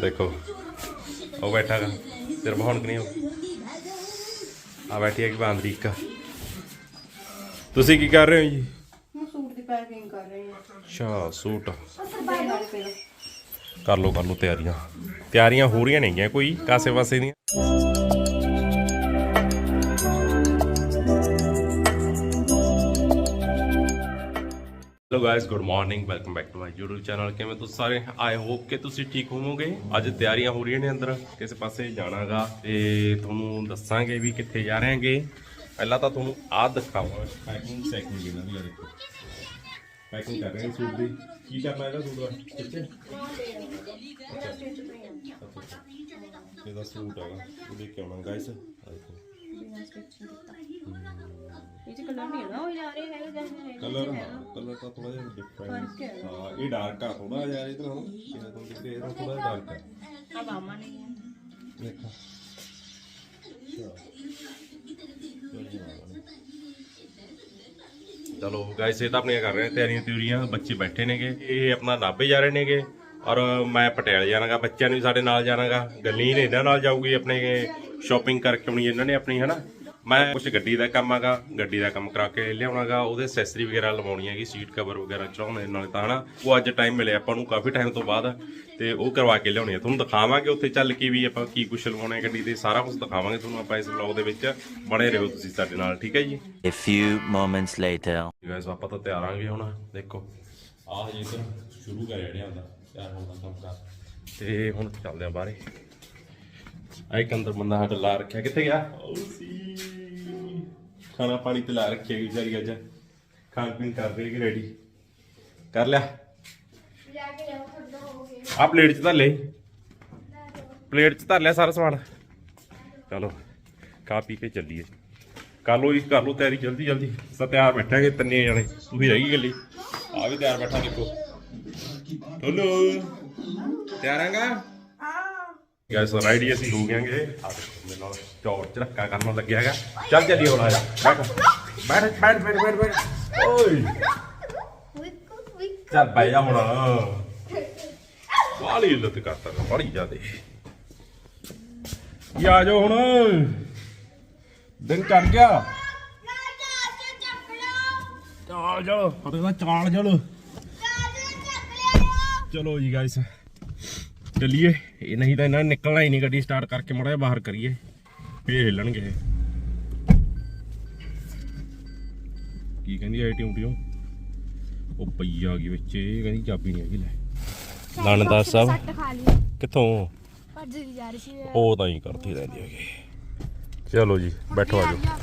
ਦੇਖੋ। ਉਹ ਬੈਠਾ ਗਾ। ਸਿਰ ਬਹਾਉਣ ਕਿ ਨਹੀਂ ਉਹ? ਆ ਬੈਠੀ ਹੈ ਕਿ ਬਾਂਦਰੀਕਾ ਤੁਸੀਂ ਕੀ ਕਰ ਰਹੇ ਹੋ ਜੀ? ਮੈਂ ਸੂਟ ਦੀ ਪੈਕਿੰਗ ਕਰ ਰਹੀ ਹਾਂ। ਅੱਛਾ ਸੂਟ। ਕਰ ਲਓ ਕਰ ਲਓ ਤਿਆਰੀਆਂ। ਤਿਆਰੀਆਂ ਹੋ ਰਹੀਆਂ ਨੇਗੀਆਂ ਕੋਈ? ਕਾਸੇ ਵਾਸੇ ਦੀਆਂ? Hello guys good morning welcome back to my YouTube channel ਕਿਵੇਂ ਤੁਸੀਂ ਸਾਰੇ? ਆਈ ਹੋਪ ਕਿ ਤੁਸੀਂ ਠੀਕ ਹੋਵੋਗੇ। ਅੱਜ ਤਿਆਰੀਆਂ ਹੋ ਰਹੀਆਂ ਨੇ ਅੰਦਰ। ਕਿਸੇ ਪਾਸੇ ਜਾਣਾਗਾ ਤੇ ਤੁਹਾਨੂੰ ਦੱਸਾਂਗੇ ਵੀ ਕਿੱਥੇ ਜਾ ਰਹੇ ਹਾਂਗੇ ਪਹਿਲਾਂ ਤਾਂ ਤੁਹਾਨੂੰ ਆਹ ਦਿਖਾਵਾਂ। ਪੈਕਿੰਗ ਸੈਕਿੰਡ ਇਹਨਾਂ ਦੀ ਆ ਦੇਖੋ। ਪੈਕਿੰਗ ਕਰ ਰਹੇ ਹਾਂ ਸੂਟ ਦੀ। ਕੀ ਕਰਨਾ ਇਹਦਾ ਸੂਟ ਦਾ ਕਿੱਥੇ ਇਹਦਾ ਸੂਟ ਹੈਗਾ। ਇਹ ਦੇਖ। ਕੇ ਆਉਣਾ ਗਾਇਸ ਇਹ ਚ ਕਲਰ ਨਹੀਂ ਹੈ ਨਾ ਉਹ ਜਾ ਰਹੇ ਹੈਗੇ ਜੈਸੇ ਕਲਰ ਕਲਰ ਤਾਂ ਥੋੜਾ ਜਿਹਾ ਡਿਫਰੈਂਟ ਹਾਂ। ਇਹ ਡਾਰਕ ਆ ਥੋੜਾ ਜਿਹਾ ਇਹਦਾ ਨਾਲੋਂ ਇਹਦਾ ਤੋਂ ਕਿਤੇ ਇਹਦਾ ਥੋੜਾ ਡਾਰਕ ਹੈ। ਆ ਬਾਮਾ ਨਹੀਂ ਹੈ ਦੇਖੋ ਚਲੋ ਗਾਇਸ ਇਹ ਤਾਂ ਆਪਣੀਆਂ ਕਰ ਰਹੇ ਤਿਆਰੀਆਂ ਤਿਉਰੀਆਂ ਬੱਚੇ ਬੈਠੇ ਨੇਗੇ। ਇਹ ਆਪਣਾ ਨਾਭੇ ਜਾ ਰਹੇ ਨੇਗੇ ਔਰ ਮੈਂ ਪਟਿਆਲੇ ਜਾਣਾਗਾ ਬੱਚਿਆਂ ਨੂੰ ਵੀ ਸਾਡੇ ਨਾਲ ਜਾਣਾਗਾ। ਗੱਲੀ ਨੇ ਇਹਨਾਂ ਨਾਲ ਜਾਊਗੀ ਆਪਣੇ ਸ਼ਾਪਿੰਗ ਕਰਕੇ ਆਉਣੀ ਇਹਨਾਂ ਨੇ ਆਪਣੀ ਹਨਾ? ਮੈਂ ਕੁਝ ਗੱਡੀ ਦਾ ਕੰਮ ਆਗਾ ਗੱਡੀ ਦਾ ਕੰਮ ਕਰਾ ਕੇ ਲਿਆਉਣਾਗਾ ਉਹਦੇ ਐਕਸੈਸਰੀ ਵਗੈਰਾ ਲਵਾਉਣੀ ਹੈਗੀ ਸੀਟ ਕਵਰ ਵਗੈਰਾ ਚੜਾਉਣੇ ਨਾਲੇ ਤਾਂ ਹਨਾ? ਉਹ ਅੱਜ ਟਾਈਮ ਮਿਲਿਆ ਆਪਾਂ ਨੂੰ ਕਾਫੀ ਟਾਈਮ ਤੋਂ ਬਾਅਦ ਤੇ ਉਹ ਕਰਵਾ ਕੇ ਲਿਆਉਣੀ ਹੈ ਤੁਹਾਨੂੰ ਦਿਖਾਵਾਂਗੇ ਉੱਥੇ ਚੱਲ ਕੇ ਵੀ ਆਪਾਂ ਕੀ ਕੁਛ ਲਵਾਉਣਾ ਹੈ ਗੱਡੀ ਤੇ ਸਾਰਾ ਕੁਝ ਦਿਖਾਵਾਂਗੇ ਤੁਹਾਨੂੰ ਆਪਾਂ ਇਸ ਵਲੌਗ ਦੇ ਵਿੱਚ। ਬਣੇ ਰਹੋ ਤੁਸੀਂ ਸਾਡੇ ਨਾਲ ਠੀਕ ਹੈ ਜੀ? A few moments later. Guys ਆਪਾਂ ਤਾਂ ਤਿਆਰ ਆਂਗੇ ਹੁਣ ਦੇਖੋ। ਆਹ ਜੀ ਇੱਧਰ ਸ਼ੁਰੂ ਕਰ ਰਿਹਾ ਹੁੰਦਾ ਤਿਆਰ ਹੋਣ ਦਾ ਕੰਮ ਕਰ। ਤੇ ਹੁਣ ਚੱਲਦੇ ਆ ਬਾਹਰੇ ਆਹ ਇੱਕ ਅੰਦਰ ਬੰਦਾ ਸਾਡਾ ਲਾ ਰੱਖਿਆ। ਕਿੱਥੇ ਗਿਆ? ਖਾਣਾ ਪਾਣੀ ਤੇ ਲਾ ਰੱਖਿਆ ਵਿਚਾਰੀ ਅੱਜ। ਖਾਣ ਪੀਣ ਕਰ ਰਹੀ ਹੈ ਰੈਡੀ ਕਰ ਲਿਆ। ਆ ਪਲੇਟ ਚ ਧਰ ਲੈ। ਪਲੇਟ ਚ ਧਰ ਲਿਆ ਸਾਰਾ ਸਮਾਨ। ਚਲੋ ਖਾ ਪੀ ਕੇ ਚੱਲੀਏ। ਕਰ ਲੋ ਜੀ ਕਰ ਲੋ ਤਿਆਰੀ ਜਲਦੀ ਜਲਦੀ। ਸਾ ਤਿਆਰ ਬੈਠਾਂਗੇ ਤਿੰਨੇ ਜਣੇ। ਤੁਸੀਂ ਰਹਿ ਗਈ ਗੱਲੀ ਆ ਵੀ ਤਿਆਰ ਬੈਠਾ ਦੇਖੋ ਟੋਲੋ ਤਿਆਰ ਆਂਗਾ? ਗਾਇਸ ਰਾਈਡੀ ਅਸੀਂ ਹੋ ਗਿਆਂਗੇ ਆ ਦੇਖੋ, ਮੇਰੇ ਨਾਲ ਚੌੜ ਚੜੱਕਾ ਕਰਨ ਲੱਗਿਆ ਹੈਗਾ। ਚੱਲ ਚੱਲੀਏ ਹੁਣ ਆ ਜਾ, ਬੈਠ। ਬੈਠ ਬੈਠ ਬੈਠ ਬੈਠ ਓਏ। ਚੱਲ ਬੈ ਜਾ ਹੁਣ। ਬਾਲੀ ਇੱਜ਼ਤ ਕਰਤਾ ਬੜੀ ਜ਼ਿਆਦੇ। ਇਹ ਆ ਜਾਓ ਹੁਣ? ਦਿਨ ਚੜ ਗਿਆ। ਚਾਲ ਚਲੋ ਫਤਿਹ ਦਾ ਚਾਲ ਚਲੋ ਚਲੋ ਜੀ ਗਾਇਸ ਚੱਲੀਏ। ਇਹ ਨਹੀਂ ਤਾਂ ਇਹਨਾਂ ਨੇ ਨਿਕਲਣਾ ਹੀ ਨਹੀਂ ਗੱਡੀ ਸਟਾਰਟ ਕਰਕੇ ਮੜਾ ਜਿਹਾ ਬਾਹਰ ਕਰੀਏ। ਫੇਰ ਹਿੱਲਣਗੇ ਇਹ। ਕੀ ਕਹਿੰਦੀ ਆਈ ਟਿਊਟੀਓ ਉਹ ਪਈ ਆ ਗਈ ਵਿੱਚ ਇਹ ਕਹਿੰਦੀ ਚਾਬੀ ਨਹੀਂ ਹੈਗੀ ਲੈ। ਲਾਣਦਾਰ ਸਾਹਿਬ ਖਾ ਲਈ। ਕਿੱਥੋਂ? ਭੱਜਦੀ ਜਾ ਰਹੀ ਸੀ। ਉਹ ਤਾਂ ਹੀ ਕਰਦੀ ਰਹਿੰਦੀ ਹੈਗੀ। ਚਲੋ ਜੀ ਬੈਠੋ ਆ ਜਾਓ।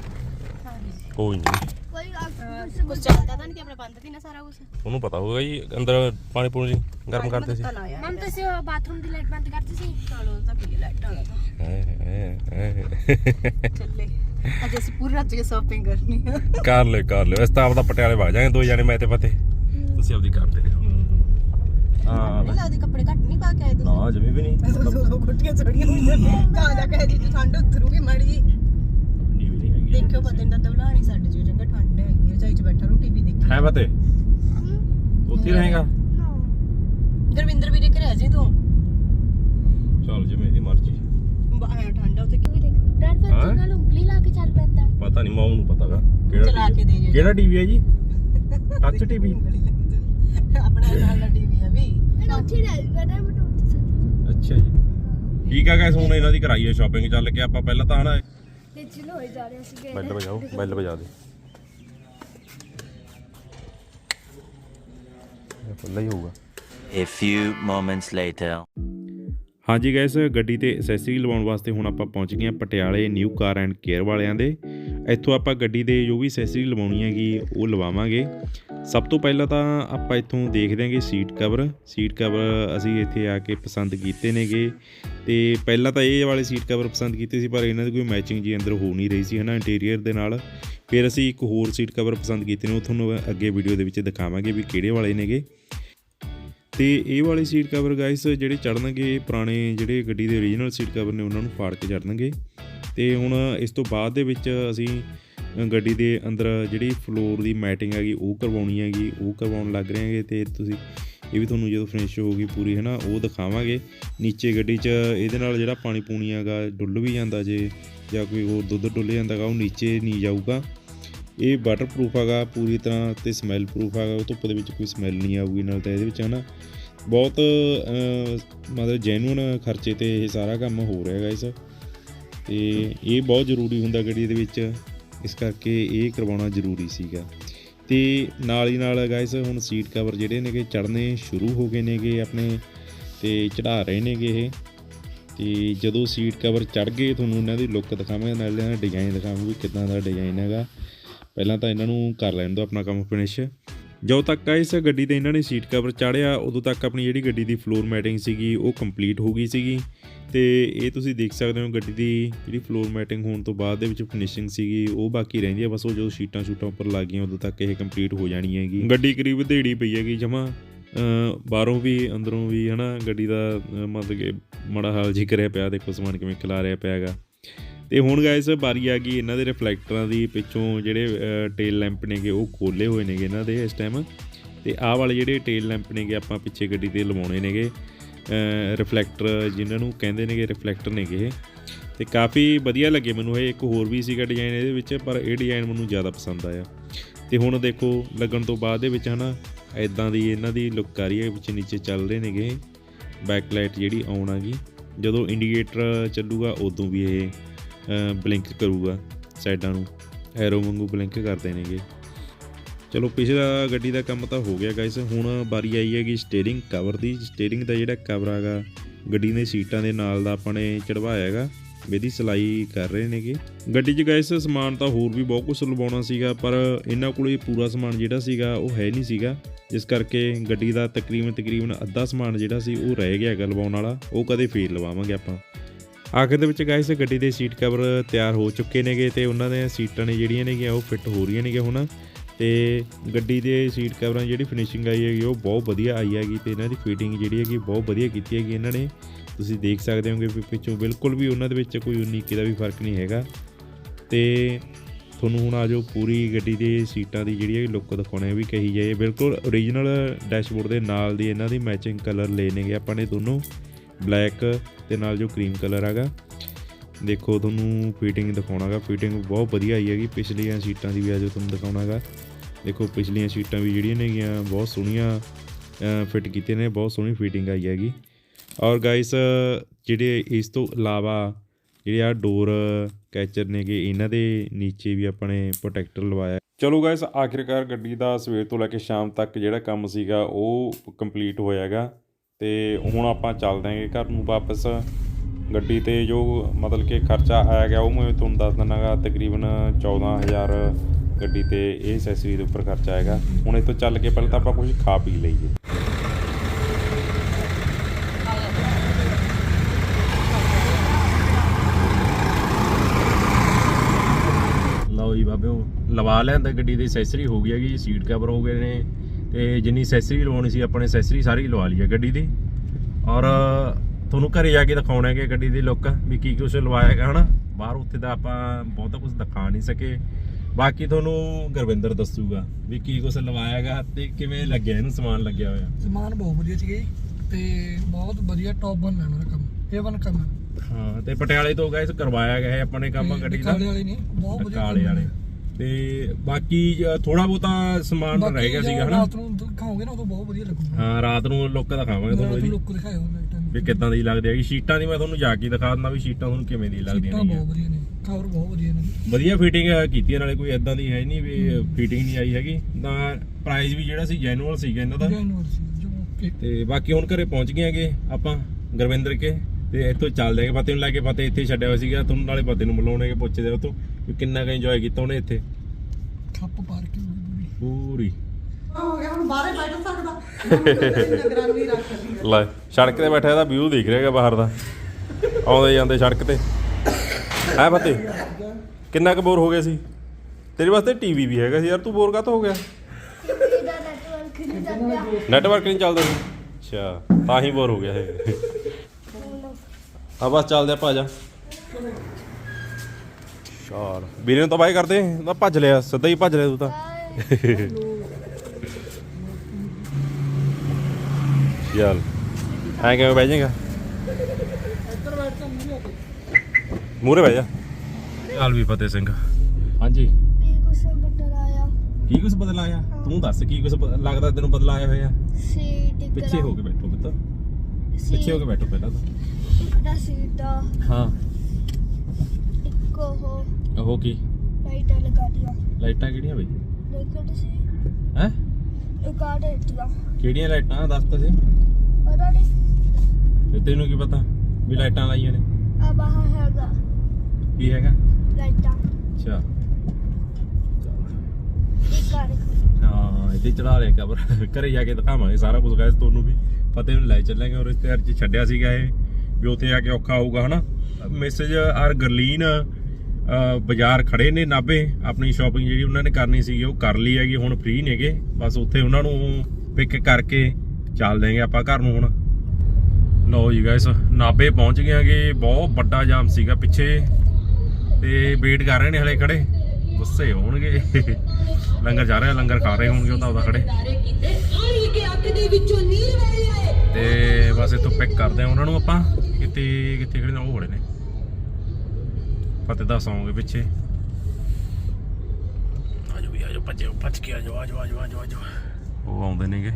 ਕੋਈ ਨਹੀਂ। ਕੁਝ ਚੱਲਦਾ ਤਾਂ ਨਹੀਂ ਕਿ ਆਪਣੇ ਬੰਦ ਸੀ ਨਾ ਸਾਰਾ ਕੁਝ ਉਹਨੂੰ ਪਤਾ ਹੋਊਗਾ ਜੀ ਅੰਦਰ ਪਾਣੀ ਪੂਣੀ ਗਰਮ ਕਰਦੇ ਸੀ। ਮਮ ਤੁਸੀਂ ਉਹ ਬਾਥਰੂਮ ਦੀ ਲਾਈਟ ਬੰਦ ਕਰਤੀ ਸੀ। ਚਲੋ ਤਾਂ ਪੀ ਲਾਈਟਾਂ ਹਾਏ, ਹਾਏ। ਚੱਲੇ। ਅੱਜ ਅਸੀਂ ਪੂਰੀ ਰਾਤ ਕੇ ਸ਼ਾਪਿੰਗ ਕਰਨੀ ਆ। ਕਰ ਲੈ ਕਰ ਲੈ ਵੈਸੇ ਤਾਂ ਆਪਦਾ ਪਟਿਆਲੇ ਵਗ ਜਾਗੇ ਦੋ ਜਣੇ ਮੈਂ ਤੇ ਪਤੇ। ਤੁਸੀਂ ਆਪਦੀ ਕਰਦੇ ਰਹੋ। ਹਾਂ। ਨਹੀਂ ਲੱਗਦੇ ਕੱਪੜੇ ਘੱਟ ਨਹੀਂ ਪਾ ਕੇ ਆਏ ਨਾ ਜਮੀ ਵੀ ਨਹੀਂ। ਦੋ ਦੋ ਗੁੱਟੀਆਂ ਚੜੀਆਂ ਹੋਈਆਂ ਨੇ। ਕਾ ਜਾ ਕੇ ਜੀ ਠੰਡ ਉਤਰੂਗੀ ਮੜੀ ਜੀ ਠੰਡੀ ਵੀ ਨਹੀਂ ਹੈਗੀ ਦੇਖਿਓ ਪਤਾ ਨਹੀਂ ਤਾਂ ਦਵਲਾਣੀ ਸਾਡੇ ਚ ਚੰਗਾ ਠੰਡ ਹੈਗੀ ਹੈ ਚਾਈ ਚ ਬੈਠਾ ਰੋਟੀ ਵੀ ਦੇਖੀ ਹੈ ਪਤੇ? ਉੱਥੇ ਹੀ ਰਹੇਗਾ? ਗੁਰਵਿੰਦਰ ਵੀਰੇ ਘਰੇ ਜੀ ਤੂੰ। ਚਲ ਜਿਵੇਂ ਦੀ ਮਰਜ਼ੀ। ਬਾਹਰ ਠੰਡ ਉੱਥੇ ਵੀ ਦੇਖ ਡਰ ਫਿਰ ਹਾਂ? ਤੂੰ ਨਾਲ ਉਂਗਲੀ ਲਾ ਕੇ ਚੱਲ ਪੈਂਦਾ। ਪਤਾ ਨਹੀਂ ਮਾਂ ਨੂੰ ਪਤਾਗਾ ਕਿਹੜਾ ਚਲਾ TV ਕੇ ਦੇ ਜੇ। ਕਿਹੜਾ ਟੀਵੀ ਹੈ ਜੀ? ਟੱਚ ਟੀਵੀ ਆਪਣਾ ਨਾਲ ਦਾ ਟੀਵੀ ਆ ਵੀ। ਮੈਂ ਉੱਥੇ ਰਹਿ ਬੈਠਾ ਮੈਂ ਉੱਥੇ ਸੱਟ ਅੱਛਾ ਜੀ। ਠੀਕ ਆ ਗਾਇਸ ਹੁਣ ਇਹਨਾਂ ਦੀ ਕਰਾਈ ਹੈ ਸ਼ਾਪਿੰਗ ਚੱਲ ਕੇ। ਆਪਾਂ ਪਹਿਲਾਂ ਤਾਂ ਹਨਾ ਤੇ ਚਲੋ ਹੋਈ ਜਾ ਰਿਹਾ ਸੀ ਬੈਲ ਵਜਾਓ ਬੈਲ ਵਜਾ ਦੇ। ਇਹ ਪੱਲਾ ਹੀ ਹੋਊਗਾ। A few moments later. ਹਾਂਜੀ ਗਾਇਸ ਗੱਡੀ ਤੇ ਐਕਸੈਸਰੀ ਲਵਾਉਣ ਵਾਸਤੇ ਹੁਣ ਆਪਾਂ ਪਹੁੰਚ ਗਏ ਹਾਂ ਪਟਿਆਲੇ ਨਿਊ ਕਾਰ ਐਂਡ ਕੇਅਰ ਵਾਲਿਆਂ ਦੇ। ਇੱਥੋਂ ਆਪਾਂ ਗੱਡੀ ਦੇ ਜੋ ਵੀ ਐਕਸੈਸਰੀ ਲਵਾਉਣੀ ਹੈਗੀ ਉਹ ਲਵਾਵਾਂਗੇ। ਸਭ ਤੋਂ ਪਹਿਲਾਂ ਤਾਂ ਆਪਾਂ ਇੱਥੋਂ ਦੇਖਦੇ ਹਾਂਗੇ ਸੀਟ ਕਵਰ ਸੀਟ ਕਵਰ ਅਸੀਂ ਇੱਥੇ ਆ ਕੇ ਪਸੰਦ ਕੀਤੇ ਨੇਗੇ। ਤੇ ਪਹਿਲਾਂ ਤਾਂ ਇਹ ਵਾਲੇ ਸੀਟ ਕਵਰ ਪਸੰਦ ਕੀਤੇ ਸੀ ਪਰ ਇਹਨਾਂ ਦੀ ਕੋਈ ਮੈਚਿੰਗ ਜੀ ਅੰਦਰ ਹੋ ਨਹੀਂ ਰਹੀ ਸੀ ਹਨਾ ਇੰਟੀਰੀਅਰ ਦੇ ਨਾਲ। ਫਿਰ ਅਸੀਂ ਇੱਕ ਹੋਰ ਸੀਟ ਕਵਰ ਪਸੰਦ ਕੀਤੇ ਨੇ, ਉਹ ਤੁਹਾਨੂੰ ਅੱਗੇ ਵੀਡੀਓ ਦੇ ਵਿੱਚ ਦਿਖਾਵਾਂਗੇ ਵੀ ਕਿਹੜੇ ਵਾਲੇ ਨੇਗੇ। ਤੇ ਇਹ ਵਾਲੇ ਸੀਟ ਕਵਰ ਗਾਇਸ ਜਿਹੜੇ ਚੜਨਗੇ ਪੁਰਾਣੇ ਜਿਹੜੇ ਗੱਡੀ ਦੇ ਓਰੀਜਨਲ ਸੀਟ ਕਵਰ ਨੇ, ਉਹਨਾਂ ਨੂੰ ਫਾੜ ਕੇ ਚੜਨਗੇ ਤੇ ਹੁਣ ਇਸ ਤੋਂ ਬਾਅਦ ਦੇ ਵਿੱਚ ਅਸੀਂ ਗੱਡੀ ਦੇ ਅੰਦਰ ਜਿਹੜੀ ਫਲੋਰ ਦੀ ਮੈਟਿੰਗ ਹੈਗੀ, ਉਹ ਕਰਵਾਉਣੀ ਹੈਗੀ, ਉਹ ਕਰਵਾਉਣ ਲੱਗ ਰਹੇ ਹਾਂਗੇ ਤੇ ਤੁਸੀਂ, ਇਹ ਵੀ ਤੁਹਾਨੂੰ ਜਦੋਂ ਫਿਨਿਸ਼ ਹੋ ਗਈ ਪੂਰੀ ਹੈ ਨਾ ਉਹ ਦਿਖਾਵਾਂਗੇ। ਨੀਚੇ ਗੱਡੀ 'ਚ ਇਹਦੇ ਨਾਲ ਜਿਹੜਾ ਪਾਣੀ ਪੂਣੀ ਹੈਗਾ, ਡੁੱਲ ਵੀ ਜਾਂਦਾ ਜੇ, ਜਾਂ ਕੋਈ ਹੋਰ ਦੁੱਧ ਡੁੱਲ ਜਾਂਦਾ ਗਾ ਉਹ ਨੀਚੇ ਨਹੀਂ ਜਾਊਗਾ। ਇਹ ਵਾਟਰਪ੍ਰੂਫ ਹੈਗਾ ਪੂਰੀ ਤਰ੍ਹਾਂ ਤੇ ਸਮੈਲ ਪ੍ਰੂਫ ਹੈਗਾ, ਉਹ ਧੁੱਪ ਦੇ ਵਿੱਚ ਕੋਈ ਸਮੈਲ ਨਹੀਂ ਆਊਗੀ, ਨਾਲ ਤਾਂ ਇਹਦੇ ਵਿੱਚ ਹਨਾ ਬਹੁਤ ਮਤਲਬ ਜੈਨੂਨ ਖਰਚੇ ਤੇ ਇਹ ਸਾਰਾ ਕੰਮ ਹੋ ਰਿਹਾ ਹੈਗਾ ਇਸ। ਤੇ ਇਹ ਬਹੁਤ ਜ਼ਰੂਰੀ ਹੁੰਦਾ ਗੱਡੀ ਦੇ ਵਿੱਚ, ਇਸ ਕਰਕੇ ਇਹ ਕਰਵਾਉਣਾ ਜ਼ਰੂਰੀ ਸੀਗਾ। ਤੇ ਨਾਲ ਹੀ ਨਾਲ ਗਾਇਸ ਹੁਣ ਸੀਟ ਕਵਰ ਜਿਹੜੇ ਨੇਗੇ ਚੜਨੇ ਸ਼ੁਰੂ ਹੋ ਗਏ ਨੇਗੇ ਆਪਣੇ ਤੇ ਚੜਾ ਰਹੇ ਨੇਗੇ ਇਹ। ਤੇ ਜਦੋਂ ਸੀਟ ਕਵਰ ਚੜ ਗਏ, ਤੁਹਾਨੂੰ ਇਹਨਾਂ ਦੀ ਲੁੱਕ ਦਿਖਾਵਾਂਗੇ, ਨਾਲ ਇਹਨਾਂ ਦਾ ਡਿਜ਼ਾਈਨ ਦਿਖਾਵਾਂਗੇ ਵੀ ਕਿਦਾਂ ਦਾ ਡਿਜ਼ਾਈਨ ਹੈਗਾ। ਪਹਿਲਾਂ ਤਾਂ ਇਹਨਾਂ ਨੂੰ ਕਰ ਲੈਣ ਦਿਓ ਆਪਣਾ ਕੰਮ ਫਿਨਿਸ਼ ਜਦੋਂ ਤੱਕ ਇਸ ਗੱਡੀ ਤੇ ਇਹਨਾਂ ਨੇ ਸੀਟ ਕਵਰ ਚਾੜਿਆ ਉਦੋਂ ਤੱਕ ਆਪਣੀ ਜਿਹੜੀ ਗੱਡੀ ਦੀ ਫਲੋਰ ਮੈਟਿੰਗ ਸੀਗੀ, ਉਹ ਕੰਪਲੀਟ ਹੋ ਗਈ ਸੀਗੀ। ਤੇ ਇਹ ਤੁਸੀਂ ਦੇਖ ਸਕਦੇ ਹੋ ਗੱਡੀ ਦੀ ਜਿਹੜੀ ਫਲੋਰ ਮੈਟਿੰਗ ਹੋਣ ਤੋਂ ਬਾਅਦ ਦੇ ਵਿੱਚ ਫਿਨਿਸ਼ਿੰਗ ਸੀਗੀ, ਉਹ ਬਾਕੀ ਰਹਿੰਦੀ ਹੈ ਬਸ ਉਹ ਜਦੋਂ ਸ਼ੀਟਾਂ ਸ਼ੂਟਾਂ ਉੱਪਰ ਲੱਗ ਗਈਆਂ, ਉਦੋਂ ਤੱਕ ਇਹ ਕੰਪਲੀਟ ਹੋ ਜਾਣੀ ਹੈਗੀ। ਗੱਡੀ ਕਰੀਬ ਢੇੜੀ ਪਈ ਹੈਗੀ ਜਮਾ। ਬਾਹਰੋਂ ਵੀ, ਅੰਦਰੋਂ ਵੀ ਹਨਾ, ਗੱਡੀ ਦਾ ਮਤਲਬ ਕਿ ਮਾੜਾ ਹਾਲ ਜੀ ਕਰਿਆ ਪਿਆ, ਦੇਖੋ ਸਮਾਨ ਕਿਵੇਂ ਖਿਲਾ ਰਿਹਾ ਪਿਆ ਹੈਗਾ। ਤੇ ਹੁਣ ਗਾਇਸ ਬਾਰੀ ਆ ਗਈ ਇਹਨਾਂ ਦੇ ਰਿਫਲੈਕਟਰਾਂ ਦੀ, ਪਿੱਛੋਂ ਜਿਹੜੇ ਟੇਲ ਲੈਂਪ ਨੇਗੇ, ਉਹ ਖੋਲੇ ਹੋਏ ਨੇਗੇ ਇਹਨਾਂ ਦੇ ਇਸ ਟਾਈਮ ਤੇ ਆਹ ਵਾਲੇ ਜਿਹੜੇ ਟੇਲ ਲੈਂਪ ਨੇਗੇ, ਆਪਾਂ ਪਿੱਛੇ ਗੱਡੀ ਤੇ ਲਵਾਉਣੇ ਨੇਗੇ। ਰਿਫਲੈਕਟਰ ਜਿਨ੍ਹਾਂ ਨੂੰ ਕਹਿੰਦੇ ਨੇਗੇ ਰਿਫਲੈਕਟਰ ਨੇਗੇ ਇਹ। ਤੇ ਕਾਫੀ ਵਧੀਆ ਲੱਗੇ ਮੈਨੂੰ ਇਹ, ਇੱਕ ਹੋਰ ਵੀ ਸੀਗਾ ਡਿਜ਼ਾਈਨ ਇਹਦੇ ਵਿੱਚ, ਪਰ ਇਹ ਡਿਜ਼ਾਈਨ ਮੈਨੂੰ ਜ਼ਿਆਦਾ ਪਸੰਦ ਆਇਆ। ਤੇ ਹੁਣ ਦੇਖੋ, ਲੱਗਣ ਤੋਂ ਬਾਅਦ ਦੇ ਵਿੱਚ ਹਨਾ ਐਦਾਂ ਦੀ ਇਹਨਾਂ ਦੀ ਲੁੱਕ ਆ ਰਹੀ ਹੈ ਵਿੱਚ ਨੀਚੇ ਚੱਲ ਰਹੇ ਨੇਗੇ। ਬੈਕਲਾਈਟ ਜਿਹੜੀ ਆਉਣ ਆ ਗਈ, ਜਦੋਂ ਇੰਡੀਕੇਟਰ ਚੱਲੂਗਾ, ਉਦੋਂ ਵੀ ਇਹ ਬਲਿੰਕ ਕਰੂਗਾ ਸਾਈਡਾਂ ਨੂੰ। ਐਰੋ ਵਾਂਗੂ ਬਲਿੰਕ ਕਰਦੇ ਨੇਗੇ। ਚਲੋ, ਪਿਛਲਾ ਗੱਡੀ ਦਾ ਕੰਮ ਤਾਂ ਹੋ ਗਿਆ ਗਾਇਸ ਹੁਣ ਵਾਰੀ ਆਈ ਹੈਗੀ ਸਟੀਅਰਿੰਗ ਕਵਰ ਦੀ। ਸਟੀਅਰਿੰਗ ਦਾ ਜਿਹੜਾ ਕਵਰ ਹੈਗਾ, ਗੱਡੀ ਦੇ ਸੀਟਾਂ ਦੇ ਨਾਲ ਦਾ ਆਪਾਂ ਨੇ ਚੜਵਾਇਆ ਹੈਗਾ। ਇਹਦੀ ਸਿਲਾਈ ਕਰ ਰਹੇ ਨੇਗੇ। ਗੱਡੀ 'ਚ ਗਾਇਸ ਸਮਾਨ ਤਾਂ ਹੋਰ ਵੀ ਬਹੁਤ ਕੁਝ ਲਵਾਉਣਾ ਸੀਗਾ, ਪਰ ਇਹਨਾਂ ਕੋਲੇ ਪੂਰਾ ਸਮਾਨ ਜਿਹੜਾ ਸੀਗਾ, ਉਹ ਹੈ ਨਹੀਂ ਸੀਗਾ। ਜਿਸ ਕਰਕੇ ਗੱਡੀ ਦਾ ਤਕਰੀਬਨ ਤਕਰੀਬਨ ਅੱਧਾ ਸਮਾਨ ਜਿਹੜਾ ਸੀ, ਉਹ ਰਹਿ ਗਿਆ ਹੈਗਾ ਲਵਾਉਣ ਵਾਲਾ। ਉਹ ਕਦੇ ਫੇਰ ਲਵਾਵਾਂਗੇ ਆਪਾਂ। ਆਖਿਰ ਦੇ ਵਿੱਚ ਗਾਇਸ ਗੱਡੀ ਦੇ ਸੀਟ ਕਵਰ ਤਿਆਰ ਹੋ ਚੁੱਕੇ ਨੇਗੇ ਤੇ ਉਹਨਾਂ ਦੇ ਸੀਟਾਂ ਨੇ ਜਿਹੜੀਆਂ ਨੇਗੀਆਂ ਉਹ ਫਿੱਟ ਹੋ ਰਹੀਆਂ ਨੇਗੀਆਂ ਹੁਣ। ਤੇ ਗੱਡੀ ਦੇ ਸੀਟ ਕਵਰਾਂ ਦੀ ਜਿਹੜੀ ਫਿਨਿਸ਼ਿੰਗ ਆਈ ਹੈਗੀ, ਉਹ ਬਹੁਤ ਵਧੀਆ ਆਈ ਹੈਗੀ ਤੇ ਇਹਨਾਂ ਦੀ ਫਿਟਿੰਗ ਜਿਹੜੀ ਹੈਗੀ, ਬਹੁਤ ਵਧੀਆ ਕੀਤੀ ਹੈਗੀ ਇਹਨਾਂ ਨੇ। ਤੁਸੀਂ ਦੇਖ ਸਕਦੇ ਹੋਗੇ ਵੀ ਪਿੱਛੋਂ ਬਿਲਕੁਲ ਵੀ ਉਹਨਾਂ ਦੇ ਵਿੱਚ ਕੋਈ ਉਨੀਕੇ ਦਾ ਵੀ ਫ਼ਰਕ ਨਹੀਂ ਹੈਗਾ। ਤੇ ਤੁਹਾਨੂੰ ਹੁਣ ਆਜੋ ਪੂਰੀ ਗੱਡੀ ਦੇ ਸੀਟਾਂ ਦੀ ਜਿਹੜੀ ਹੈ ਲੁੱਕ ਦਿਖਾਉਣੇ ਵੀ ਕਹੀ ਜਾਏ ਬਿਲਕੁਲ ਓਰੀਜਨਲ ਡੈਸ਼ਬੋਰਡ ਦੇ ਨਾਲ ਦੀ ਇਹਨਾਂ ਦੀ ਮੈਚਿੰਗ ਕਲਰ ਲੈ ਨੇਗੇ ਆਪਾਂ ਨੇ ਦੋਨੋਂ। ਬਲੈਕ ਤੇ ਨਾਲ ਜੋ ਕਰੀਮ ਕਲਰ ਹੈਗਾ। ਦੇਖੋ, ਤੁਹਾਨੂੰ ਫਿਟਿੰਗ ਦਿਖਾਉਣਾਗਾ। ਫਿਟਿੰਗ ਬਹੁਤ ਵਧੀਆ ਆਈ ਹੈਗੀ। ਪਿਛਲੀਆਂ ਸੀਟਾਂ ਦੀ ਵੀ ਆਜੋ ਤੁਹਾਨੂੰ ਦਿਖਾਉਣਾਗਾ। ਦੇਖੋ, ਪਿਛਲੀਆਂ ਸੀਟਾਂ ਵੀ ਜਿਹੜੀਆਂ ਨੇਗੀਆਂ ਬਹੁਤ ਸੋਹਣੀਆਂ ਫਿੱਟ ਕੀਤੇ ਨੇ। ਬਹੁਤ ਸੋਹਣੀ ਫਿਟਿੰਗ ਆਈ ਹੈਗੀ। ਔਰ ਗਾਇਸ ਜਿਹੜੇ ਇਸ ਤੋਂ ਇਲਾਵਾ ਜਿਹੜੇ ਆ ਡੋਰ ਕੈਚਰ ਨੇਗੇ, ਇਹਨਾਂ ਦੇ ਨੀਚੇ ਵੀ ਆਪਣੇ ਪ੍ਰੋਟੈਕਟਰ ਲਵਾਇਆ। ਚਲੋ ਗਾਇਸ ਆਖਿਰਕਾਰ ਗੱਡੀ ਦਾ ਸਵੇਰ ਤੋਂ ਲੈ ਕੇ ਸ਼ਾਮ ਤੱਕ ਜਿਹੜਾ ਕੰਮ ਸੀਗਾ, ਉਹ ਕੰਪਲੀਟ ਹੋਇਆਗਾ। ਤੇ ਹੁਣ ਆਪਾਂ ਚੱਲਦੇ ਆਂਗੇ ਘਰ ਨੂੰ ਵਾਪਸ। ਗੱਡੀ ਤੇ ਜੋ ਮਤਲਬ ਕਿ ਖਰਚਾ ਆਇਆ ਗਿਆ, ਉਹ ਮੈਂ ਤੁਹਾਨੂੰ ਦੱਸ ਦਿੰਨਾਗਾ, ਤਕਰੀਬਨ 14000 ਗੱਡੀ ਤੇ ਇਹ ਐਕਸੈਸਰੀ ਦੇ ਉੱਪਰ ਖਰਚਾ ਆਏਗਾ ਹੁਣ ਇੱਥੋਂ ਚੱਲ ਕੇ ਪਹਿਲਾਂ ਤਾਂ ਆਪਾਂ ਕੁਝ ਖਾ ਪੀ ਲਈਏ। ਲਓ ਜੀ ਬਾਬੇ ਉਹ ਲਵਾ ਲੈਂਦਾ ਗੱਡੀ ਦੀ ਐਕਸੈਸਰੀ ਹੋ ਗਈ ਹੈਗੀ ਸੀਟ ਕਵਰ ਹੋ ਗਏ ਨੇ। ਤੇ ਜਿੰਨੀ ਐਕਸੈਸਰੀ ਲਵਾਉਣੀ ਸੀ ਆਪਣੇ ਐਕਸੈਸਰੀ ਸਾਰੀ ਲਵਾ ਲਈ ਹੈ ਗੱਡੀ ਦੀ। ਔਰ ਤੁਹਾਨੂੰ ਘਰੇ ਜਾ ਕੇ ਦਿਖਾਉਣਾ ਹੈ ਕਿ ਗੱਡੀ ਦੀ ਲੁੱਕ ਵੀ ਕੀ ਕੁਛ ਲਵਾਇਆ ਹੈਗਾ ਹਨਾ? ਬਾਹਰ ਉੱਥੇ ਦਾ ਆਪਾਂ ਬਹੁਤਾ ਕੁਝ ਦਿਖਾ ਨਹੀਂ ਸਕੇ। ਬਾਕੀ ਤੁਹਾਨੂੰ ਗੁਰਵਿੰਦਰ ਦੱਸੂਗਾ ਵੀ ਕੀ ਕੁਛ ਲਵਾਇਆ ਹੈਗਾ ਤੇ ਕਿਵੇਂ ਲੱਗਿਆ ਇਹਨੂੰ ਸਮਾਨ ਲੱਗਿਆ ਹੋਇਆ। ਸਮਾਨ ਬਹੁਤ ਵਧੀਆ ਸੀਗਾ ਜੀ ਤੇ ਬਹੁਤ ਵਧੀਆ ਟੌਪ ਬਣ ਲੈਣਾ ਦਾ ਕੰਮ ਇਹ ਵਨ ਕੰਮ। ਹੈ ਹਾਂ ਤੇ ਪਟਿਆਲੇ ਤੋਂ ਗਾਇਸ ਕਰਵਾਇਆ ਗਿਆ ਹੈ ਆਪਾਂ ਨੇ ਕੰਮ ਗੱਡੀ ਦਾ। ਕਾਲੇ ਵਾਲੇ ਨਹੀਂ ਬਹੁਤ ਵਧੀਆ ਕਾਲੇ ਵਾਲੇ। ਤੇ ਬਾਕੀ ਥੋੜਾ ਬਹੁਤਾ ਸਮਾਨ ਰਹਿ ਗਿਆ ਸੀਗਾ ਹਨਾ? ਰਾਤ ਨੂੰ ਦਿਖਾਓਗੇ ਨਾ ਉਦੋਂ ਬਹੁਤ ਵਧੀਆ ਲੱਗੂਗਾ। ਹਾਂ ਰਾਤ ਨੂੰ ਲੁੱਕ ਦਿਖਾਵਾਂਗੇ ਤੁਹਾਨੂੰ ਇਹਦੀ। ਲੁੱਕ ਦਿਖਾਇਓ ਲਾਈਟਾਂ ਵੀ ਕਿੱਦਾਂ ਦੀ ਲੱਗਦੀ ਹੈਗੀ। ਸ਼ੀਟਾਂ ਦੀ ਮੈਂ ਤੁਹਾਨੂੰ ਜਾ ਕੇ ਦਿਖਾ ਦਿੰਦਾ ਵੀ ਸ਼ੀਟਾਂ ਤੁਹਾਨੂੰ ਕਿਵੇਂ ਦੀ ਲੱਗਦੀਆਂ ਨੇ ਬਹੁਤ ਵਧੀਆ ਨੇ। ਕਵਰ ਬਹੁਤ ਵਧੀਆ ਨੇ। ਵਧੀਆ ਫਿਟਿੰਗ ਕੀਤੀ ਹੈ, ਨਾਲੇ ਕੋਈ ਐਦਾਂ ਦੀ ਹੈ ਨਹੀਂ ਵੀ ਫਿਟਿੰਗ ਨਹੀਂ ਆਈ ਹੈਗੀ। ਤਾਂ ਪ੍ਰਾਈਸ ਵੀ ਜਿਹੜਾ ਸੀ ਜੈਨੂਅਲ ਸੀਗਾ ਇਹਨਾਂ ਦਾ। ਜੈਨੂਅਲ ਸੀ ਜੋ ਓਕੇ ਤੇ ਬਾਕੀ ਹੁਣ ਘਰੇ ਪਹੁੰਚ ਗਏ ਹੈਗੇ ਆਪਾਂ ਗੁਰਵਿੰਦਰ ਕੇ। ਤੇ ਇੱਥੋਂ ਚੱਲਦੇ ਆਂਗੇ ਫਤਿਹ ਨੂੰ ਲੈ ਕੇ ਫਤਿਹ ਇੱਥੇ ਛੱਡਿਆ ਹੋਇਆ ਸੀਗਾ। ਤੁਹਾਨੂੰ ਨਾਲੇ ਫਤਿਹ ਨੂੰ ਮਿਲਾਉਣਗੇ ਪੁੱਛਦੇ ਉਹ ਤੋਂ। ਵੀ ਕਿੰਨਾ ਕੁ ਇੰਜੋਏ ਕੀਤਾ ਉਹਨੇ ਇੱਥੇ? ਖੱਪ ਹੋਈ ਪੂਰੀ ਪੂਰੀ। ਹੋ ਗਿਆ ਹੁਣ ਬਾਹਰੇ ਬੈਠ ਸਕਦਾ। ਨਿਗਰਾਨੀ ਰੱਖ ਰਹੀ ਲੈ ਸੜਕ ਤੇ ਬੈਠਾ ਇਹਦਾ ਵਿਊ ਦੇਖ ਰਿਹਾਗਾ ਬਾਹਰ ਦਾ। ਆਉਂਦੇ ਜਾਂਦੇ ਸੜਕ ਤੇ। ਹੈ ਫਤਿਹ? ਕਿੰਨਾ ਕੁ ਬੋਰ ਹੋ ਗਿਆ ਸੀ? ਤੇਰੇ ਵਾਸਤੇ ਟੀਵੀ ਵੀ ਹੈਗਾ ਸੀ ਯਾਰ ਤੂੰ ਬੋਰ ਕਾਹਤੋਂ ਹੋ ਗਿਆ? ਨੈਟਵਰਕ ਨਹੀਂ ਚੱਲਦਾ ਨੈਟਵਰਕ ਨਹੀਂ ਚੱਲਦਾ ਸੀ। ਅੱਛਾ ਤਾਂ ਹੀ ਬੋਰ ਹੋ ਗਿਆ ਇਹ। ਆ ਬਸ ਚੱਲਦੇ ਆ ਭਾਜਾ ਚਾਲ ਵੀਰੇ ਨੂੰ ਤਾਂ ਬਾਈ ਕਰਦੇ ਤਾਂ ਭੱਜ ਲਿਆ ਸਿੱਧਾ ਹੀ ਭੱਜ ਲਿਆ ਤੂੰ ਤਾਂ। ਚੱਲ ਐ ਕਿਵੇਂ ਬਹਿ ਜਾਏਗਾ? ਮੂਰੇ ਬਹਿ ਜਾ। ਚੱਲ ਵੀ ਫਤਿਹ ਸਿੰਘ? ਹਾਂਜੀ। ਕੁਛ ਆਇਆ ਕੀ ਕੁਛ ਬਦਲ ਆਇਆ ਤੂੰ ਦੱਸ ਕੀ ਕੁਛ ਲੱਗਦਾ ਤੈਨੂੰ ਬਦਲ ਆਇਆ ਹੋਇਆ? ਸੀਟ ਇੱਕ ਪਿੱਛੇ ਹੋ ਕੇ ਬੈਠੋ ਪੁੱਤ। ਪਿੱਛੇ ਹੋ ਕੇ ਬੈਠੋ ਪਹਿਲਾਂ ਤਾਂ। ਇੱਕ ਦਾ ਸੀਟ ਹਾਂ। ਇੱਕ ਉਹ। ਉਹ ਕੀ? ਲਾਈਟਾਂ ਲਗਾ ਦਿਆ। ਲਾਈਟਾਂ ਕਿਹੜੀਆਂ ਬਈ? ਦੇਖੋ ਤੁਸੀਂ ਹੈ? ਇੱਕ ਆ ਦਿੱਤੀਆਂ। ਕਿਹੜੀਆਂ ਲਾਈਟਾਂ? ਦੱਸ ਤਾਂ ਸੀ ਪਤਾ ਨਹੀਂ। ਤੇ ਤੈਨੂੰ ਕੀ ਪਤਾ ਵੀ ਲਾਈਟਾਂ ਲਾਈਆਂ ਨੇ? ਆ ਬਾਹਰ ਹੈਗਾ। ਕੀ ਹੈਗਾ? ਲਾਈਟਾਂ। ਅੱਛਾ। ਹਾਂ ਇੱਥੇ ਚੜਾ ਲਿਆ ਕਬਰ। ਘਰੇ ਜਾ ਕੇ ਦਿਖਾਵਾਂਗੇ ਸਾਰਾ ਕੁਝ ਗਾਇਸ ਤੁਹਾਨੂੰ ਵੀ। ਫਤਿਹ ਨੂੰ ਲੈ ਚੱਲਾਂਗੇ। ਔਰ ਰਿਸ਼ਤੇਦਾਰ ਚ ਛੱਡਿਆ ਸੀਗਾ ਇਹ ਵੀ ਉੱਥੇ ਜਾ ਕੇ ਔਖਾ ਹੋਊਗਾ ਹਨਾ? ਮੈਸੇਜ ਆਰ ਗਰਲੀਨ ਬਾਜ਼ਾਰ ਖੜੇ ਨੇ ਨਾਭੇ ਆਪਣੀ ਸ਼ਾਪਿੰਗ ਜਿਹੜੀ ਉਹਨਾਂ ਨੇ ਕਰਨੀ ਸੀਗੀ ਉਹ ਕਰ ਲਈ ਹੈਗੀ, ਹੁਣ ਫ੍ਰੀ ਨੇਗੇ ਬਸ ਉੱਥੇ ਉਹਨਾਂ ਨੂੰ ਪਿਕ ਕਰਕੇ ਚੱਲ ਦੇਂਗੇ ਆਪਾਂ ਘਰ ਨੂੰ ਹੁਣ। ਲਓ ਜੀ ਗਾਇਸ ਨਾਭੇ ਪਹੁੰਚ ਗਏ ਹੈਗੇ। ਬਹੁਤ ਵੱਡਾ ਜਾਮ ਸੀਗਾ ਪਿੱਛੇ। ਤੇ ਵੇਟ ਕਰ ਰਹੇ ਨੇ ਹਲੇ ਖੜੇ। ਗੁੱਸੇ ਹੋਣਗੇ। ਲੰਗਰ ਜਾ ਰਹੇ ਲੰਗਰ ਖਾ ਰਹੇ ਹੋਣਗੇ ਉਹਦਾ ਉਹਦਾ ਖੜੇ। ਤੇ ਬਸ ਇੱਥੋਂ ਪਿਕ ਕਰਦੇ ਆ ਉਹਨਾਂ ਨੂੰ ਆਪਾਂ। ਕਿਤੇ ਕਿੱਥੇ ਖੜੇ ਨੇ? ਉਹ ਖੜੇ ਨੇ। ਫਤਿਹ ਦਾ ਸੌਂਗ ਪਿੱਛੇ। ਆਜੋ ਵੀ ਆਜੋ ਭੱਜੋ ਭੱਜ ਕੇ ਆਜੋ ਆਜੋ ਆਜੋ ਆਜੋ ਆਜੋ। ਉਹ ਆਉਂਦੇ ਨੇਗੇ।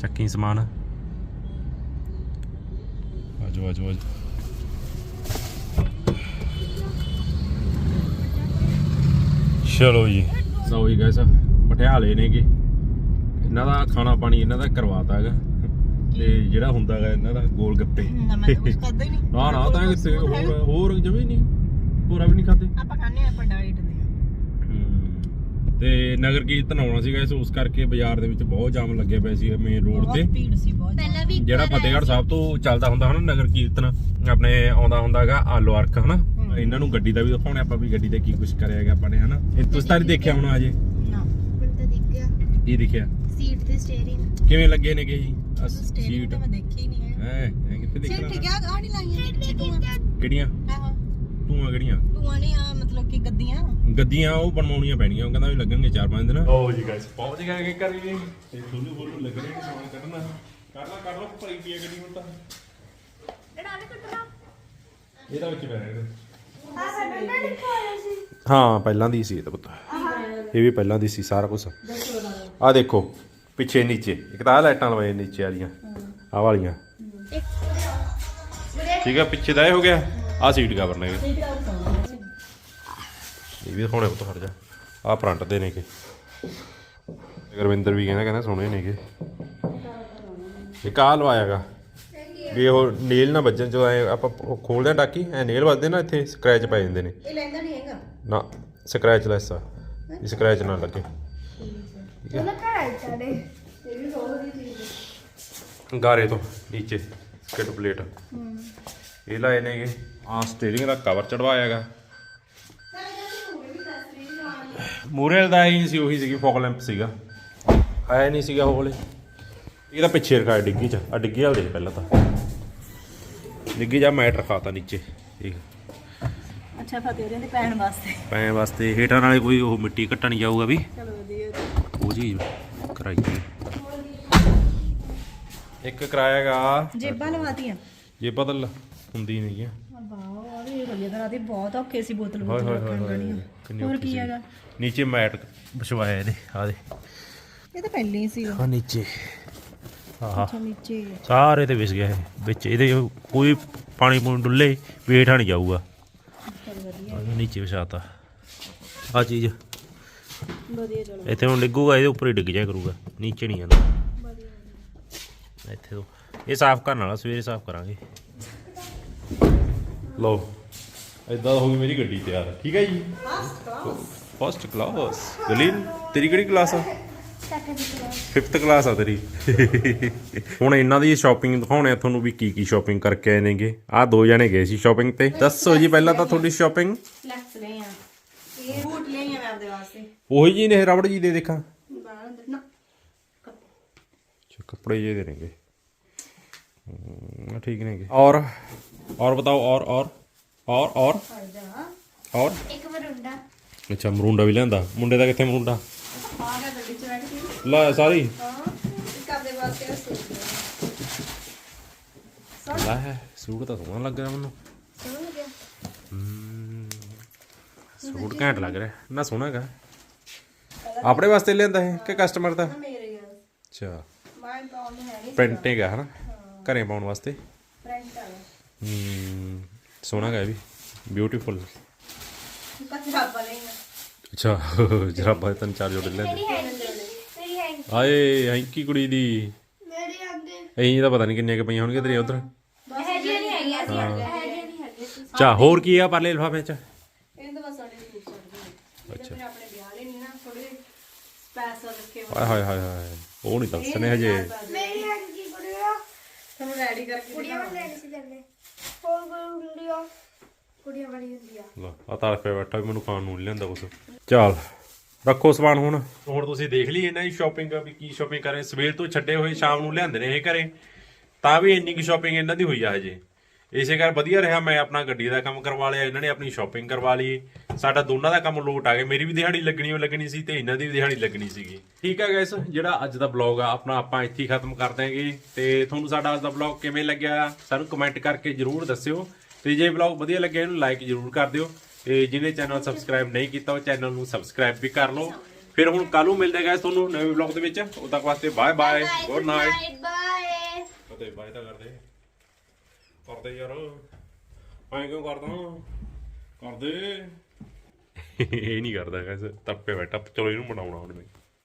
ਚੱਕੀ ਸਮਾਨ। ਆਜੋ ਆਜੋ ਆਜੋ। ਚਲੋ ਜੀ। ਲਓ ਜੀ ਗਾਇਸ ਪਟਿਆਲੇ ਨੇਗੇ। ਇਹਨਾਂ ਦਾ ਖਾਣਾ ਪਾਣੀ ਇਹਨਾਂ ਦਾ ਕਰਵਾਤਾ ਹੈਗਾ। ਤੇ ਜਿਹੜਾ ਹੁੰਦਾ ਹੈਗਾ ਇਹਨਾਂ ਦਾ ਗੋਲ ਗੱਪੇ। ਨਾ ਮੈਂ ਤਾਂ ਕੁਝ ਕਰਦਾ ਹੀ ਨਹੀਂ। ਨਾ ਨਾ ਤਾਂ ਕਿਤੇ ਹੋਰ ਹੋਰ ਜਮੇ ਨਹੀਂ। ਪੂਰਾ ਵੀ ਨਹੀਂ ਖਾਦੇ ਆਪਾਂ ਖਾਣੇ ਆਪਾਂ ਡਾਈਟ ਦੇ ਤੇ ਨਗਰ ਕੀਰਤਨ ਆਉਣਾ ਸੀਗਾ ਇਸ ਉਸ ਕਰਕੇ ਬਾਜ਼ਾਰ ਦੇ ਵਿੱਚ ਬਹੁਤ ਜਾਮ ਲੱਗਿਆ ਪਿਆ ਸੀ ਮੇਨ ਰੋਡ ਤੇ। ਭੀੜ ਸੀ ਬਹੁਤ ਪਹਿਲਾਂ ਵੀ ਜਿਹੜਾ ਫਤਿਹਗੜ੍ਹ ਸਾਹਿਬ ਤੋਂ ਚੱਲਦਾ ਹੁੰਦਾ ਹਨਾ ਨਗਰ ਕੀਰਤਨ ਆਪਣੇ ਆਉਂਦਾ ਹੁੰਦਾ ਹੈਗਾ ਆਲੋ ਅਰਕ ਹਨਾ। ਇਹਨਾਂ ਨੂੰ ਗੱਡੀ ਦਾ ਵੀ ਦਿਖਾਉਣੇ ਆਪਾਂ ਵੀ ਗੱਡੀ ਤੇ ਕੀ ਕੁਝ ਕਰਿਆ ਹੈਗਾ ਆਪਾਂ ਨੇ ਹਨਾ। ਇਹ ਤੁਸੀਂ ਤਾਂ ਨਹੀਂ ਦੇਖਿਆ ਹੋਣਾ ਅਜੇ? ਨਾ ਮੈਨੂੰ ਤਾਂ ਦਿਖ ਗਿਆ ਕੀ ਦਿਖਿਆ? ਸੀਟ ਤੇ ਸਟੀਅਰਿੰਗ ਕਿਵੇਂ ਲੱਗੇ ਨੇਗੇ ਜੀ? Steering seat. ਤਾਂ ਮੈਂ ਦੇਖੀ ਨਹੀਂ ਹੈ। ਹੈ ਕਿੱਥੇ ਸੀਟ ਦੇਖਣਾ ਠੀਕ ਆ ਆ ਨਹੀਂ ਲਾਈਆਂ ਕਿਹੜੀਆਂ? ਤੂੰ ਕਿਹੜੀਆਂ? ਤੂੰ ਨਹੀਂ ਆ ਮਤਲਬ ਕਿ ਗੱਦੀਆਂ। ਗੱਦੀਆਂ ਉਹ ਬਣਵਾਉਣੀਆਂ ਪੈਣੀਆਂ ਉਹ ਕਹਿੰਦਾ ਵੀ ਲੱਗਣਗੇ 4-5 ਦਿਨ। ਓ ਜੀ ਗਾਇਸ ਪਹੁੰਚ ਗਏ ਕਿ ਕਰੀ ਜੀ। ਤੇ ਤੁਹਾਨੂੰ ਬੋਲੂ ਲੱਗਣੇ ਕਿ ਸਮਾਨ ਕੱਢਣਾ। ਕਰ ਲਾ ਕੱਢ ਲਾ ਭਰੀ ਹੈ ਗੱਡੀ ਹੁਣ ਤਾਂ। ਡਾਲੇ ਕੱਟਣਾ ਇਹਦਾ ਵਿੱਚ ਪੈ ਰਿਹਾ ਆ ਸਾਡਾ ਲਿਖਾਇਆ ਸੀ ਹਾਂ ਪਹਿਲਾਂ ਦੀ ਸੀ ਇਹ ਤਾਂ ਪਤਾ। ਇਹ ਵੀ ਪਹਿਲਾਂ ਦੀ ਸੀ ਸਾਰਾ ਕੁਝ ਆ ਦੇਖੋ ਪਿੱਛੇ ਨੀਚੇ। ਇੱਕ ਤਾਂ ਆਹ ਲਾਈਟਾਂ ਲਵਾਏ ਨੀਚੇ ਵਾਲੀਆਂ। ਆਹ ਵਾਲੀਆਂ। ਇੱਕ ਠੀਕ ਹੈ ਪਿੱਛੇ ਦਾ ਇਹ ਹੋ ਗਿਆ। ਆ ਸੀਟ ਕਵਰ ਨੇ ਇਹ ਵੀ ਦਿਖਾਉਣੇ ਪੁੱਤ ਹਟ ਜਾ। ਆ ਫਰੰਟ ਦੇ ਨੇਗੇ। ਗੁਰਵਿੰਦਰ ਵੀ ਕਹਿੰਦਾ ਕਹਿੰਦਾ ਸੋਹਣੇ ਨੇਗੇ। ਇੱਕ ਆ ਲਵਾਇਆਗਾ। ਵੀ ਉਹ ਨੇਲ ਨਾ ਵੱਜਣ ਜੋ ਐ ਆਪਾਂ ਖੋਲਦੇ ਆ ਟਾਕੀ ਐ ਨੇਲ ਵੱਜਦੇ ਨਾ ਇੱਥੇ ਸਕ੍ਰੈਚ ਪੈ ਜਾਂਦੇ ਨੇ। ਇਹ ਲੈਂਦਾ ਨਹੀਂ ਹੈਗਾ। ਨਾ ਸਕ੍ਰੈਚ ਲੈਸ ਆ। ਇਹ ਸਕ੍ਰੈਚ ਨਾ ਲੱਗੇ। ਕਰਾਈ ਚਾੜੇ ਗਾਰੇ ਤੋਂ ਨੀਚੇ ਸਕਿਟ ਪਲੇਟ ਇਹ ਲਾਏ ਨੇਗੇ। ਆ ਸਟੀਅਰਿੰਗ ਦਾ ਕਵਰ ਚੜਵਾਇਆਗਾ ਮੂਰੇ ਦਾ ਹੀ ਸੀ ਉਹੀ ਸੀਗੀ ਫੋਕ ਲੈਂਪ ਸੀਗਾ। ਆਇਆ ਨਹੀਂ ਸੀਗਾ ਉਹ ਵਾਲੇ। ਇਹਦਾ ਪਿੱਛੇ ਰਖਾਇਆ ਡਿੱਗੀ ਚ ਆ ਡਿੱਗੀ ਵਾਲ ਦੇਖ ਪਹਿਲਾਂ ਤਾਂ। ਡਿੱਗੀ ਜਾ ਮੈਟ ਰਖਾਤਾ ਨੀਚੇ ਠੀਕ ਅੱਛਾ ਫਤਿਹ ਦੇ ਪੈਣ ਵਾਸਤੇ। ਪੈ ਵਾਸਤੇ ਹੇਠਾਂ ਨਾਲੇ ਕੋਈ ਉਹ ਮਿੱਟੀ ਨਹੀਂ ਜਾਊਗਾ ਵੀ। ਚਲੋ ਵਧੀਆ। ਉਹ ਚੀਜ਼ ਕਰਾਈ। ਇੱਕ ਕਰਾਇਆਗਾ ਜੇਬਾਂ ਲਵਾਤੀਆਂ। ਜੇ ਬਦਲ ਹੁੰਦੀ ਨਹੀਂ ਆ ਵੀ ਵਧੀਆ ਤਰ੍ਹਾਂ ਦੀ ਬਹੁਤ ਔਖੇ ਸੀ ਬੋਤਲ ਹੋਏ ਬੋਤਲ ਹੋਏ ਰੱਖਣ ਹੋਏ ਕਿੰਨੀ ਹੋਰ ਔਖੀ ਕੀ ਸੀ। ਹੈਗਾ? ਨੀਚੇ ਮੈਟ ਵਿਛਵਾਇਆ ਇਹਦੇ ਆ ਦੇ ਇਹ ਤਾਂ ਪਹਿਲਾਂ ਹੀ ਸੀ। ਆ ਨੀਚੇ। ਆਹਾ। ਅੱਛਾ ਨੀਚੇ। ਸਾਰੇ ਤੇ ਵਿਸ ਗਿਆ ਇਹ ਵਿੱਚ। ਇਹਦੇ ਕੋਈ ਪਾਣੀ ਪੂਣੀ ਡੁੱਲੇ ਵੇਠਾ ਨਹੀਂ ਜਾਊਗਾ। ਆਹ ਨੀਚੇ ਵਿਛਾਤਾ। ਆ ਚੀਜ਼। ਵਧੀਆ ਚਲੋ। ਇੱਥੇ ਹੁਣ ਡਿੱਗੂਗਾ ਇਹਦੇ ਉੱਪਰ ਹੀ ਡਿੱਗ ਜਾਇਆ ਕਰੂਗਾ। ਨੀਚੇ ਨਹੀਂ ਜਾਂਦਾ। ਇੱਥੇ ਤੋਂ। ਇਹ ਸਾਫ਼ ਕਰਨ ਵਾਲਾ ਸਵੇਰੇ ਸਾਫ਼ ਕਰਾਂਗੇ। ਲਓ। ਐਦਾਂ ਹੋ ਗਈ ਮੇਰੀ ਗੱਡੀ ਤਿਆਰ। ਠੀਕ ਹੈ ਜੀ? ਫਸਟ ਕਲਾਸ ਫਸਟ ਕਲਾਸ ਦਲੀਨ ਤੇਰੀ ਕਿਹੜੀ ਕਲਾਸ ਆ? ਫਿਫਥ ਕਲਾਸ ਆ ਤੇਰੀ। ਹੁਣ ਇਹਨਾਂ ਦੀ ਸ਼ਾਪਿੰਗ ਦਿਖਾਉਣੇ ਤੁਹਾਨੂੰ ਵੀ ਕੀ ਕੀ ਸ਼ਾਪਿੰਗ ਕਰਕੇ ਆਏ ਨੇਗੇ। ਆ ਦੋ ਜਣੇ ਗਏ ਸੀ ਸ਼ਾਪਿੰਗ ਤੇ। ਦੱਸੋ ਜੀ ਪਹਿਲਾਂ ਤਾਂ ਤੁਹਾਡੀ ਸ਼ਾਪਿੰਗ ਉਹੀ ਜੀ ਨੇ ਰਬੜ ਜੀ ਦੇ ਦੇਖਾਂ। ਅੱਛਾ ਕੱਪੜੇ ਜੇ ਦੇ ਨੇਗੇ। ਠੀਕ ਨੇਗੇ। ਔਰ ਔਰ ਬਤਾਓ ਔਰ ਔਰ। ਔਰ ਔਰ? ਔਰ? ਇੱਕ ਮਰੁੰਡਾ। ਅੱਛਾ ਮਰੂੰਡਾ ਵੀ ਲੈਂਦਾ ਮੁੰਡੇ ਦਾ ਕਿੱਥੇ ਮਰੂੰਡਾ? ਆ ਲੈ ਸਾਰੀ। ਲੈ ਸੂਟ ਤਾਂ ਸੋਹਣਾ ਲੱਗ ਰਿਹਾ ਮੈਨੂੰ। ਸੂਟ ਘੈਂਟ ਲੱਗ ਰਿਹਾ। ਨਾ ਸੋਹਣਾ ਹੈਗਾ। ਆਪਣੇ ਵਾਸਤੇ ਲੈਂਦਾ ਇਹ ਕਿ ਕਸਟਮਰ ਦਾ? ਅੱਛਾ। ਮਾਈਨ ਪਾਉਣ ਹੈ ਨਹੀਂ ਪ੍ਰਿੰਟਿੰਗ ਹੈ। ਹਨਾ ਘਰੇ ਪਾਉਣ ਵਾਸਤੇ। ਪ੍ਰਿੰਟ ਆ ਹਮ, ਸੋਹਣਾ ਇਹ ਵੀ। ਬਿਊਟੀਫੁਲ ਅੱਛਾ ਜਰਾਬਾਂ ਤਿੰਨ ਚਾਰ ਜੋੜੇ ਹੈਂਕੀ ਆਏ ਹੈਂਕੀ ਕੁੜੀ ਦੀ। ਮੇਰੀ ਆਂਦੇ। ਤਾਂ ਪਤਾ ਨਹੀਂ ਕਿੰਨੀਆਂ ਕਿ ਪਈਆਂ ਹੋਣਗੀਆਂ ਤੇਰੇ ਉਧਰ। ਇਹ ਜੀ ਨਹੀਂ ਹੈਗੀ ਅਸੀਂ ਇਹ ਜੀ ਨਹੀਂ ਹੈਗੀ ਚਾ ਹੋਰ ਕੀ ਆ ਪਰਲੇ ਲਿਫਾਫੇ ਚ? ਇਹ ਤਾਂ ਬਸ ਸਾਡੇ ਸੂਟ ਸਾਡੇ ਅੱਛਾ। ਫਿਰ ਆਪਣੇ ਵਿਆਹ ਲਈ ਨਹੀਂ ਨਾ ਥੋੜੇ ਸਪੈਸ਼ਲ ਰੱਖੇ ਹੋਏ ਹਾਏ ਹਾਏ ਹਾਏ ਹਾਏ ਉਹ ਨਹੀਂ ਦੱਸਣੇ ਹਜੇ। ਮੇਰੀ ਹੈਂਕੀ ਕੁੜੀਆ ਤੁਹਾਨੂੰ ਰੈਡੀ ਕਰਕੇ ਕੁੜੀਆਂ ਬਣ ਲੈਣੀ ਸੀ ਤੇਰੇ ਕੋਈ ਹੁੰਦੀਆਂ ਕੁੜੀਆਂ ਬਣੀ ਹੁੰਦੀਆਂ ਲੈ ਆ ਤਾਂ ਪੇ ਬੈਠਾ ਵੀ ਮੈਨੂੰ ਖਾਣ ਨੂੰ ਨੀ ਲਿਆਂਦਾ ਕੁਛ। ਚੱਲ ਰੱਖੋ ਸਮਾਨ ਹੁਣ। ਹੁਣ ਤੁਸੀਂ ਦੇਖ ਲਈ ਇਹਨਾਂ ਦੀ ਸ਼ਾਪਿੰਗ ਵੀ ਕੀ ਸ਼ਾਪਿੰਗ ਕਰੇ। ਸਵੇਰ ਤੋਂ ਛੱਡੇ ਹੋਏ ਸ਼ਾਮ ਨੂੰ ਲਿਆਂਦੇ ਨੇ ਇਹ ਘਰੇ। ਤਾਂ ਵੀ ਇੰਨੀ ਕੀ ਸ਼ਾਪਿੰਗ ਇਹਨਾਂ ਦੀ ਹੋਈ ਆ ਹਜੇ। ਇਸੇ ਕਰ ਵਧੀਆ ਰਿਹਾ ਮੈਂ ਆਪਣਾ ਗੱਡੀ ਦਾ ਕੰਮ ਕਰਵਾ ਲਿਆ ਇਹਨਾਂ ਨੇ ਆਪਣੀ ਸ਼ਾਪਿੰਗ ਕਰਵਾ ਲਈ। ਸਾਡਾ ਦੋਨਾਂ ਦਾ ਕੰਮ ਲੋਟ ਆ ਗਿਆ। ਮੇਰੀ ਵੀ ਦਿਹਾੜੀ ਲੱਗਣੀ ਉਹ ਲੱਗਣੀ ਸੀ ਤੇ ਇਹਨਾਂ ਦੀ ਵੀ ਦਿਹਾੜੀ ਲੱਗਣੀ ਸੀਗੀ। ਠੀਕ ਹੈ ਗਾਇਸ ਜਿਹੜਾ ਅੱਜ ਦਾ ਬਲੌਗ ਆ ਆਪਣਾ ਆਪਾਂ ਇੱਥੇ ਹੀ ਖਤਮ ਕਰ ਦਾਂਗੇ ਤੇ ਤੁਹਾਨੂੰ ਸਾਡਾ ਅੱਜ ਦਾ ਬਲੌਗ ਕਿਵੇਂ ਲੱਗਿਆ ਸਾਨੂੰ ਕਮੈਂਟ ਕਰਕੇ ਜਰੂਰ ਦੱਸਿਓ। ਤੇ ਜੇ ਬਲੌਗ ਵਧੀਆ ਲੱਗਿਆ ਇਹਨੂੰ ਲਾਈਕ ਜਰੂਰ ਕਰ ਦਿਓ। ਤੇ ਜਿਹਨੇ ਚੈਨਲ ਸਬਸਕ੍ਰਾਈਬ ਨਹੀਂ ਕੀਤਾ ਉਹ ਚੈਨਲ ਨੂੰ ਸਬਸਕ੍ਰਾਈਬ ਵੀ ਕਰ ਲਓ। ਫਿਰ ਹੁਣ ਕੱਲ ਨੂੰ ਮਿਲਦੇ ਗਾਇਸ ਤੁਹਾਨੂੰ ਨਵੇਂ ਬਲੌਗ ਦੇ ਵਿੱਚ। ਉਦੋਂ ਤੱਕ ਵਾਸਤੇ bye bye good night bye bye ਤਾਂ ਕਰਦੇ। ਕਰਦੇ ਯਾਰ। ਐਂ ਕਿਉਂ ਕਰਦਾ ਕਰਦੇ। ਇਹ ਨਹੀਂ ਕਰਦਾ ਗਾਇਸ ਤੱਪੇ ਬੈਠਾ। ਚਲੋ ਇਹਨੂੰ ਬਣਾਉਣਾ ਹੁਣ ਮੈਂ।